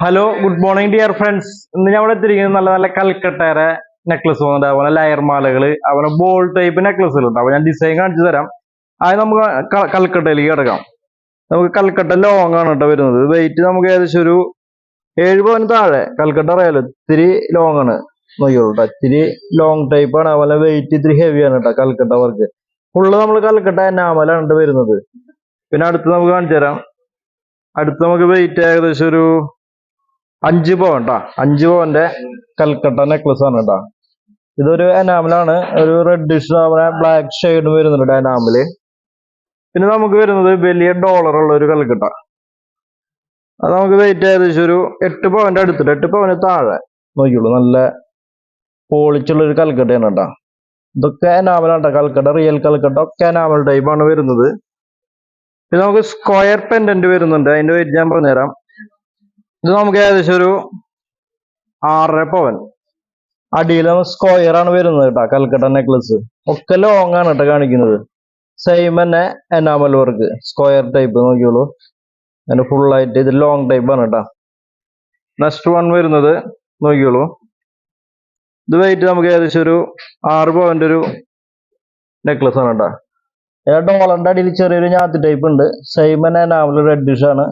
Hello good morning dear friends ഇന്ന് ഞാൻ ഇവിടെ എത്തിയിരിക്കുന്നത് നല്ല നല്ല കൽക്കട്ടയുടെ നെക്ലസ് വന്നിട്ട് അതുപോലെ ലയർ മാലകൾ അതുപോലെ ബോൾ ടൈപ്പ് നെക്ലസുകൾ ഉണ്ട് അപ്പോൾ ഞാൻ ഡിസൈൻ കാണിച്ചു തരാം. അത് നമുക്ക് കൽക്കട്ടയിലേക്ക് കിടക്കാം. നമുക്ക് കൽക്കട്ട ലോങ് ആണ് കേട്ടോ വരുന്നത്. വെയിറ്റ് നമുക്ക് ഏകദേശം ഒരു ഏഴ് പവന് താഴെ. കൽക്കട്ട അറിയാലോ ഇത്തിരി ലോങ് ആണ്. നോക്കിയോളൂ ഇത്തിരി ലോങ് ടൈപ്പ് ആണ്. അതുപോലെ വെയിറ്റ് ഇത്തിരി ഹെവി ആണ് കേട്ടോ കൽക്കട്ട വർക്ക് ഫുള്ള് നമ്മൾ കൽക്കട്ട എനാമലാണ് വരുന്നത്. പിന്നെ അടുത്ത് നമുക്ക് കാണിച്ചു തരാം. അടുത്ത് നമുക്ക് വെയിറ്റ് ഏകദേശം ഒരു അഞ്ച് പവൻ ട്ടാ അഞ്ച് പവന്റെ കൽക്കട്ട നെക്ലസ് ആണ് കേട്ടാ ഇതൊരു എനാമലാണ് ഒരു റെഡിഷ് ബ്ലാക്ക് ഷെയ്ഡ് വരുന്നുണ്ട് എനാമൽ പിന്നെ നമുക്ക് വരുന്നത് വലിയ ഡോളർ ഉള്ള ഒരു കൽക്കട്ട. അത് നമുക്ക് വെയിറ്റ് ഏകദേശം ഒരു എട്ട് പവന്റെ അടുത്തിട്ട് എട്ട് പവന് താഴെ. നോക്കിയുള്ളൂ നല്ല പോളിച്ചുള്ള ഒരു കൽക്കട്ടയാണ് കേട്ടാ ഇതൊക്കെ എനാമലാണ് ട്ടോ. കൽക്കട്ട റിയൽ കൽക്കട്ട ഒക്കെ എനാമൽ ടൈപ്പാണ് വരുന്നത്. പിന്നെ നമുക്ക് സ്ക്വയർ പെൻഡന്റ് വരുന്നുണ്ട്. അതിന്റെ വെയിറ്റ് ഞാൻ പറഞ്ഞുതരാം. ഇത് നമുക്ക് ഏകദേശം ഒരു ആറര പവൻ. അടിയിൽ സ്ക്വയർ ആണ് വരുന്നത് കേട്ടോ കൽക്കട്ട നെക്ലസ് ഒക്കെ ലോങ് ആണ് കേട്ടോ കാണിക്കുന്നത്. സെയിം തന്നെ എനാമൽ വർക്ക് സ്ക്വയർ ടൈപ്പ് നോക്കിയോളൂ അതിന്റെ ഫുൾ ആയിട്ട് ഇത് ലോങ് ടൈപ്പ് ആണ് കേട്ടോ. നെക്സ്റ്റ് വൺ വരുന്നത് നോക്കിയോളൂ ഇത് വെയിറ്റ് നമുക്ക് ഏകദേശം ഒരു ആറ് പവന്റെ ഒരു നെക്ലസ് ആണ് കേട്ടോ. ഡോളറിന്റെ അടിയിൽ ചെറിയൊരു ഞാത്തി ടൈപ്പ് ഉണ്ട്. സെയിം തന്നെ റെഡ് റെഡിഷ് ആണ്.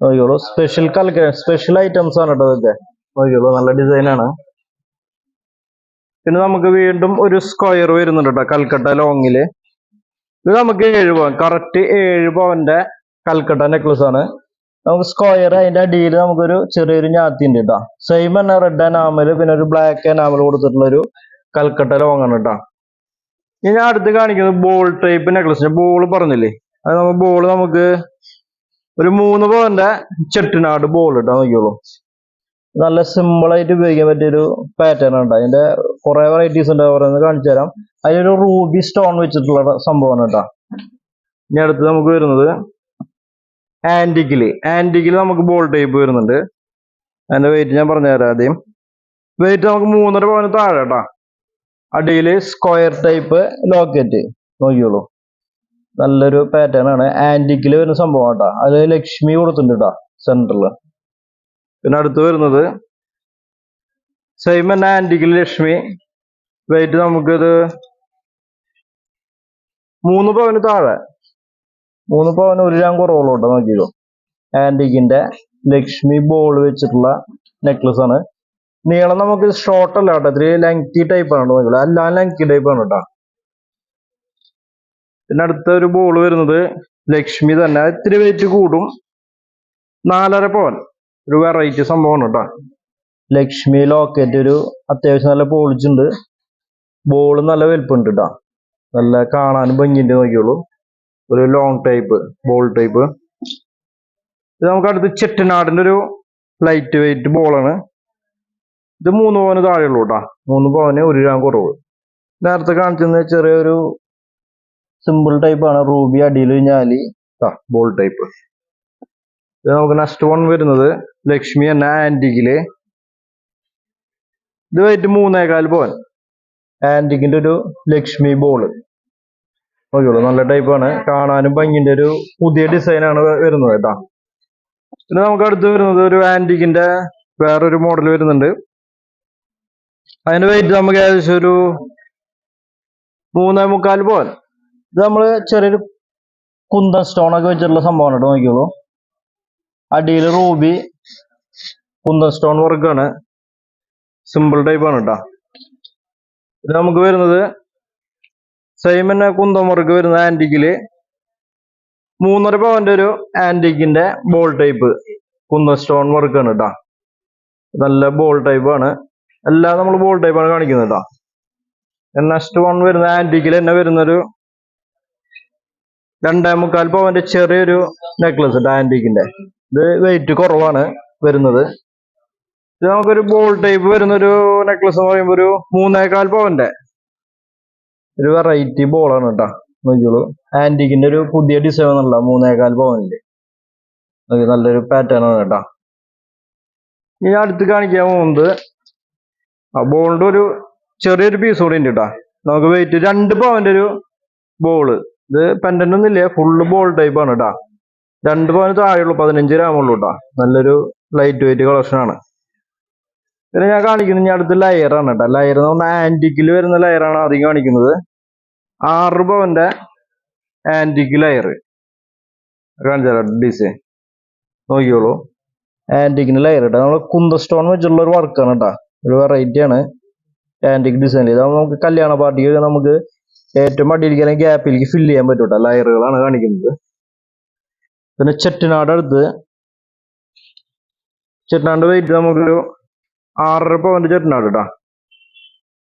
നോക്കിയോളൂ സ്പെഷ്യൽ കൽക്ക സ്പെഷ്യൽ ഐറ്റംസ് ആണ് കേട്ടോ ഇതൊക്കെ. നോക്കിയോളൂ നല്ല ഡിസൈൻ ആണ്. പിന്നെ നമുക്ക് വീണ്ടും ഒരു സ്ക്വയർ വരുന്നുണ്ട് കേട്ടോ കൽക്കട്ട ലോങ്ങിൽ ഇത് നമുക്ക് ഏഴ് പവൻ കറക്റ്റ് ഏഴ് പവന്റെ കൽക്കട്ട നെക്ലസ് ആണ്. നമുക്ക് സ്ക്വയർ അതിന്റെ അടിയിൽ നമുക്കൊരു ചെറിയൊരു ഞാത്തി ഉണ്ട് കേട്ടോ സെയിം തന്നെ റെഡ് ആൻഡ് ആമൽ പിന്നെ ഒരു ബ്ലാക്ക് ആൻഡ് ആമൽ കൊടുത്തിട്ടുള്ള ഒരു കൽക്കട്ട ലോങ് ആണ് കേട്ടോ ഞാൻ അടുത്ത് കാണിക്കുന്നത് ബോൾ ടൈപ്പ് നെക്ലസ് ബോൾ പറഞ്ഞില്ലേ? അത് നമ്മൾ ബോൾ നമുക്ക് ഒരു മൂന്ന് പവന്റെ ചെട്ടിനാട് ബോൾ ഇട്ടാ നോക്കിയോളൂ നല്ല സിമ്പിൾ ആയിട്ട് ഉപയോഗിക്കാൻ പറ്റിയൊരു പാറ്റേൺ ഉണ്ട് അതിന്റെ കുറെ വെറൈറ്റീസ് ഉണ്ട് ഓരോന്ന് കാണിച്ചു തരാം. അതിലൊരു റൂബി സ്റ്റോൺ വെച്ചിട്ടുള്ള സംഭവമാണ് കേട്ടോ ഇനി അടുത്ത് നമുക്ക് വരുന്നത് ആന്റിക്കിൽ ആന്റിക്കിൽ നമുക്ക് ബോൾ ടൈപ്പ് വരുന്നുണ്ട്. അതിന്റെ വെയിറ്റ് ഞാൻ പറഞ്ഞുതരാം ആദ്യം. വെയിറ്റ് നമുക്ക് മൂന്നര പവന് താഴെ കേട്ടോ അടിയിൽ സ്ക്വയർ ടൈപ്പ് ലോക്കറ്റ് നോക്കിയോളൂ നല്ലൊരു പാറ്റേൺ ആണ്. ആന്റിക്കിൽ വരുന്ന സംഭവം കേട്ടോ അത് ലക്ഷ്മി കൊടുത്തിട്ടുണ്ട് കേട്ടോ സെന്ററിൽ പിന്നെ അടുത്ത് വരുന്നത് സെയിം തന്നെ ആന്റിക്കിൽ ലക്ഷ്മി. വെയിറ്റ് നമുക്കിത് മൂന്ന് പവന് താഴെ. മൂന്ന് പവന് ഒരു ഞാൻ കുറവുള്ളൂ കേട്ടോ നോക്കിയോ ആന്റിക്കിന്റെ ലക്ഷ്മി ബോൾ വെച്ചിട്ടുള്ള നെക്ലസ് ആണ്. നീളം നമുക്ക് ഷോർട്ട് അല്ല കേട്ടോ. ഇത്തിരി ലെങ്തി ടൈപ്പ് ആണ് നോക്കിയോ എല്ലാം ലെങ്തി ടൈപ്പ് ആണ് കേട്ടോ. പിന്നെ അടുത്ത ഒരു ബോൾ വരുന്നത് ലക്ഷ്മി തന്നെ. ഇത്തിരി വെയിറ്റ് കൂടും. നാലര പവൻ. ഒരു വെറൈറ്റി സംഭവമാണ് കേട്ടോ. ലക്ഷ്മി ലോക്കറ്റ് ഒരു അത്യാവശ്യം നല്ല പോളിച്ചുണ്ട് ബോൾ നല്ല വലുപ്പുണ്ട് കേട്ടോ. നല്ല കാണാനും ഭംഗിയുണ്ട് നോക്കിയുള്ളൂ ഒരു ലോങ് ടൈപ്പ് ബോൾ ടൈപ്പ് ഇത് നമുക്ക് അടുത്ത് ചെട്ടനാടിന്റെ ഒരു ലൈറ്റ് വെയിറ്റ് ബോളാണ് ഇത് മൂന്ന് പവന് താഴെയുള്ളൂ കേട്ടോ മൂന്ന് പവന് ഒരു ഗ്രാം കുറവ്. നേരത്തെ കാണിച്ചെന്ന് ചെറിയൊരു സിമ്പിൾ ടൈപ്പ് ആണ്. റൂബി അടിയിൽ ഞാലി. ബോൾ ടൈപ്പ് ഇത് നമുക്ക് നെക്സ്റ്റ് വൺ വരുന്നത് ലക്ഷ്മി എന്ന ആന്റിക്കിൽ ഇത് വെയിറ്റ് മൂന്നേകാൽ പോവൻ. ആന്റിക്കിന്റെ ഒരു ലക്ഷ്മി ബോൾ നോക്കിയോളൂ നല്ല ടൈപ്പാണ് കാണാനും ഭംഗിന്റെ ഒരു പുതിയ ഡിസൈനാണ് ആണ് വരുന്നത് കേട്ടോ പിന്നെ നമുക്ക് അടുത്ത് വരുന്നത് ഒരു ആന്റിക്കിന്റെ വേറൊരു മോഡൽ വരുന്നുണ്ട്. അതിന്റെ വെയിറ്റ് നമുക്ക് ഏകദേശം ഒരു മൂന്നേ മുക്കാൽ പോൽ ഇത് നമ്മൾ ചെറിയൊരു കുന്തൻ സ്റ്റോൺ ഒക്കെ വെച്ചിട്ടുള്ള സംഭവമാണ് കേട്ടോ നോക്കിയോളൂ അടിയിൽ റൂബി കുന്തൻ സ്റ്റോൺ വർക്കാണ് സിമ്പിൾ ടൈപ്പ് ആണ് കേട്ടോ ഇത് നമുക്ക് വരുന്നത് സെയിം തന്നെ കുന്തം വർക്ക് വരുന്ന ആന്റിക്കിൽ മൂന്നര പവന്റെ ഒരു ആന്റിക്കിന്റെ ബോൾ ടൈപ്പ് കുന്തൻ സ്റ്റോൺ വർക്കാണ് കേട്ടോ നല്ല ബോൾ ടൈപ്പ് ആണ്. എല്ലാം നമ്മൾ ബോൾ ടൈപ്പ് ആണ് കാണിക്കുന്നത് കേട്ടോ നെക്സ്റ്റ് വൺ വരുന്ന ആന്റിക്കിൽ തന്നെ വരുന്നൊരു രണ്ടേ മുക്കാൽ പവന്റെ ചെറിയൊരു നെക്ലസ് ഉണ്ട് ആന്റിക്കിന്റെ ഇത് വെയിറ്റ് കുറവാണ് വരുന്നത്. ഇത് നമുക്കൊരു ബോൾ ടൈപ്പ് വരുന്നൊരു നെക്ലസ് എന്ന് പറയുമ്പോൾ ഒരു മൂന്നേകാൽ പവന്റെ ഒരു വെറൈറ്റി ബോളാണ് കേട്ടോ നോക്കിയോളൂ ആന്റിക്കിന്റെ ഒരു പുതിയ ഡിസൈൻ എന്നുള്ള മൂന്നേകാൽ പവനിൽ. നല്ലൊരു പാറ്റേൺ ആണ് കേട്ടോ ഇനി അടുത്ത് കാണിക്കാൻ പോകുന്നത് ബോളിന്റെ ഒരു ചെറിയൊരു പീസ് കൂടി ഉണ്ട് കേട്ടോ നമുക്ക് വെയിറ്റ് രണ്ട് പവന്റെ ഒരു ബോൾ ഇത് പെൻഡന്റ് ഒന്നും ഇല്ലേ ഫുള്ള് ബോൾ ടൈപ്പ് ആണ് കേട്ടോ രണ്ട് പവന് താഴെയുള്ളൂ പതിനഞ്ച് ഗ്രാമുള്ളൂ കേട്ടോ നല്ലൊരു ലൈറ്റ് വെയിറ്റ് കളക്ഷൻ ആണ്. പിന്നെ ഞാൻ കാണിക്കുന്നത് ഞാൻ അടുത്ത് ലയർ ആണ് കേട്ടോ ലയർ എന്ന് പറഞ്ഞാൽ ആന്റിക്കിൽ വരുന്ന ലയറാണ് ആദ്യം കാണിക്കുന്നത്. ആറ് പവന്റെ ആന്റിക് ലയർ കാണിച്ചാലോ ഡിസൈൻ നോക്കിയോളൂ ആന്റിക്കിന് ലയർ കേട്ടോ നമ്മൾ കുന്ത സ്റ്റോൺ വെച്ചുള്ള ഒരു വർക്കാണ് കേട്ടോ ഒരു വെറൈറ്റി ആണ്. ആന്റിക് ഡിസൈൻ ഇതാകുമ്പോൾ നമുക്ക് കല്യാണ പാർട്ടിക്ക് നമുക്ക് ഏറ്റവും അടിയിലേക്ക് ഗ്യാപ്പിലേക്ക് ഫില്ല് ചെയ്യാൻ പറ്റൂട്ടോ ലയറുകളാണ് കാണിക്കുന്നത്. പിന്നെ ചെട്ടിനാട് അടുത്ത്. വെയിറ്റ് നമുക്കൊരു ആറര പവന്റെ ചെട്ടിനാട് കേട്ടോ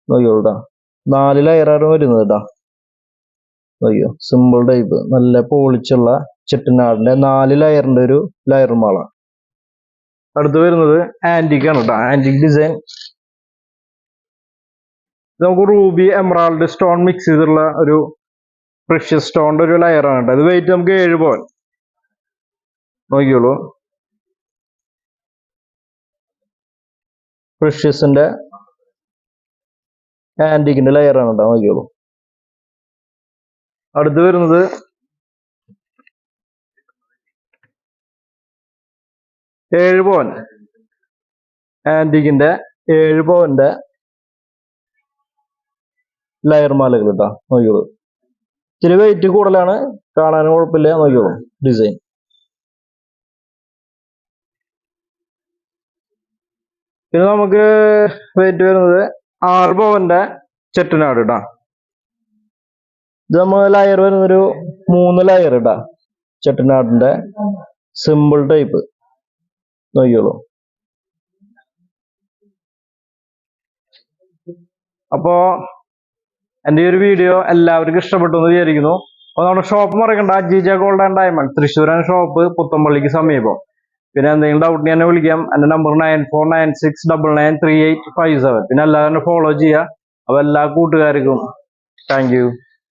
നോക്കിയോ കേട്ടോ നാല് ലയറാണ് വരുന്നത് കേട്ടോ നോക്കിയോ സിമ്പിൾ ടൈപ്പ് നല്ല പോളിച്ചുള്ള ചെട്ടിനാടിന്റെ നാല് ലയറിന്റെ ഒരു ലയർ മാള അടുത്ത് വരുന്നത് ആന്റിക് ആണ് കേട്ടോ ആന്റിക് ഡിസൈൻ നമുക്ക് റൂബി എമറാൾഡ് സ്റ്റോൺ മിക്സ് ചെയ്തിട്ടുള്ള ഒരു പ്രഷ്യസ് സ്റ്റോണിന്റെ ഒരു ലെയർ ആണ് കേട്ടോ ഇത് വെയിറ്റ് നമുക്ക് ഏഴ് പോൻ നോക്കിയോളൂ പ്രഷ്യസിന്റെ ആന്റിക്കിന്റെ ലെയർ ആണ് കേട്ടോ നോക്കിയോളൂ അടുത്ത് വരുന്നത് ഏഴ് പവൻ. ആന്റിക്കിന്റെ ഏഴ് പവന്റെ ലയർ മാലകൾ കേട്ടോ നോക്കിയോളൂ ഇച്ചിരി വെയിറ്റ് കൂടുതലാണ് കാണാനും കുഴപ്പമില്ല നോക്കിയോളൂ ഡിസൈൻ പിന്നെ നമുക്ക് വെയിറ്റ് വരുന്നത് ആറ് പോവന്റെ ചെറ്റനാട് കേട്ടോ ഇത് നമ്മൾ ലയർ വരുന്നൊരു മൂന്ന് ലയർ ഇടാ ചെട്ടനാടിന്റെ സിമ്പിൾ ടൈപ്പ് നോക്കിയോളൂ അപ്പോ എന്റെ ഈ ഒരു വീഡിയോ എല്ലാവർക്കും ഇഷ്ടപ്പെട്ടു എന്ന് വിചാരിക്കുന്നു. അപ്പൊ നമ്മുടെ ഷോപ്പ് മറക്കണ്ട. Jija gold and diamond. തൃശ്ശൂരാണ് ഷോപ്പ് പുത്തമ്പള്ളിക്ക് സമീപം. പിന്നെ എന്തെങ്കിലും ഡൗട്ട് എന്നെ വിളിക്കാം. എന്റെ number nine four nine six double nine three eight five seven പിന്നെ എല്ലാവരും ഫോളോ ചെയ്യുക. അപ്പൊ എല്ലാ കൂട്ടുകാർക്കും താങ്ക്